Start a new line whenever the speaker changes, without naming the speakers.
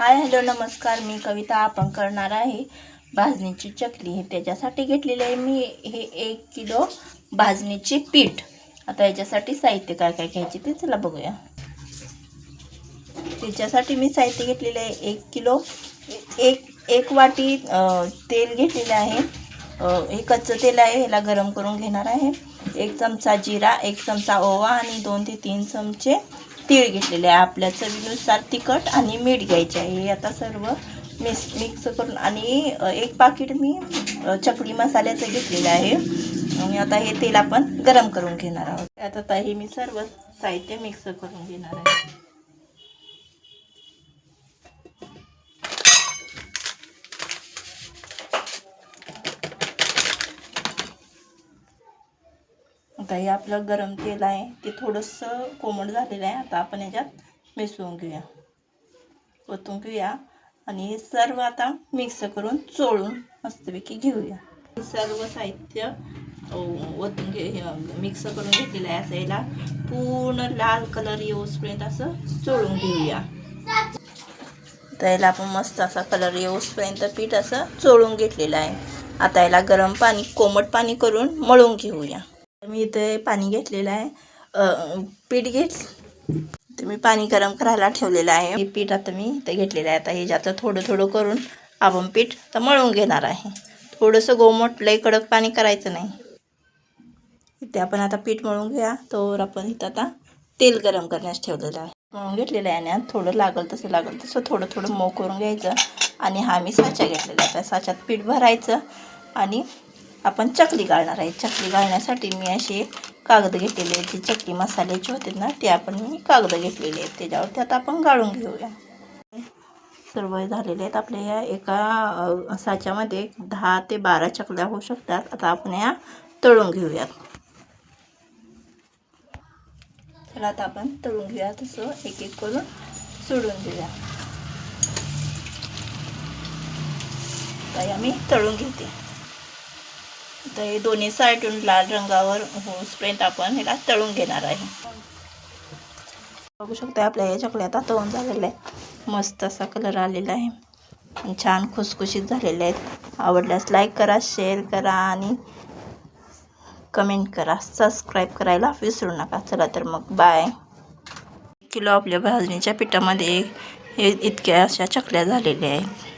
Hi hello नमस्कार. मी कविता आपण करणार आहे. भाजणीची चकली हे त्याच्यासाठी घेतलेले आहे. मी हे एक किलो भाजणीचे पीठ. आता याच्यासाठी साहित्य काय काय घ्यायचे ते चला बघूया. त्याच्यासाठी मी साहित्य घेतलेले आहे एक किलो. एक एक वाटी तेल घेतलेलं आहे. हे कच्चं तेल आहे ह्याला गरम करून घेणार आहे. एक चमचा जिरा एक चमचा ओवा आणि दोन ते तीन चमचे तीळ घेतलेले आहे. आपल्या चवीनुसार तिखट आणि मीठ घ्यायचे आहे. हे आता सर्व मिक्स मिक्स करून आणि एक पाकिट मी चपडी मसाल्याचं घेतलेलं आहे. आणि आता हे तेल आपण गरम करून घेणार आहोत. आता आता हे मी सर्व साहित्य मिक्स करून घेणार आहे. आता हे आपलं गरम तेल आहे ते थोडंसं कोमट झालेलं आहे. आता आपण याच्यात मिसळून घेऊया. ओतून घेऊया आणि हे सर्व आता मिक्स करून चोळून मस्तपैकी घेऊया. सर्व साहित्य ओतून घे मिक्स करून घेतलेलं आहे असं याला पूर्ण लाल कलर येऊसपर्यंत असं चोळून घेऊया. तर याला आपण मस्त असा कलर येऊसपर्यंत पीठ असं चोळून घेतलेलं आहे. आता याला गरम पाणी कोमट पाणी करून मळून घेऊया. मी इथे पाणी घेतलेलं आहे. पीठ घेत तर मी पाणी गरम करायला ठेवलेलं आहे. हे पीठ आता मी इथे घेतलेलं आहे. आता ह्याच्यातलं थोडं थोडं करून आपण पीठ तर मळून घेणार आहे. थोडंसं गोमट कडक पाणी करायचं नाही. इथे आपण आता पीठ मळून घ्या तर आपण इथं आता तेल गरम करण्यास ठेवलेलं आहे. मळून घेतलेलं आहे आणि थोडं लागल तसं लागल तसं थोडं थोडं मऊ करून घ्यायचं. आणि हा मी साचा घेतलेला आहे. त्या साच्यात पीठ भरायचं आणि आपण चकली गाळणार आहे. चकली गाळण्यासाठी मी असे कागद घेतलेले आहेत जे चकली मसाल्याचे होते ना ते आपण मी कागद घेतलेले आहेत. त्याच्यावरती आता आपण गाळून घेऊया. सर्व झालेले आहेत आपल्या या एका साच्यामध्ये दहा ते बारा चकल्या होऊ शकतात. आता आपण या तळून घेऊयात. चला आता आपण तळून घेऊया. तसं एक एक करून सोडून देऊया. आता मी तळून घेते. तर हे दोन्ही साईडून लाल रंगावर होसपर्यंत आपण ह्याला तळून घेणार आहे. बघू शकता आपल्या या चकल्या आता तळून झालेल्या आहे. मस्त असा कलर आलेला आहे. छान खुसखुशीत झालेले आहेत. आवडल्यास लाईक करा शेअर करा आणि कमेंट करा. सबस्क्राईब करायला विसरू नका. चला तर मग बाय किलो आपल्या भाजणीच्या पिठामध्ये हे इतक्या अशा चकल्या झालेल्या आहेत.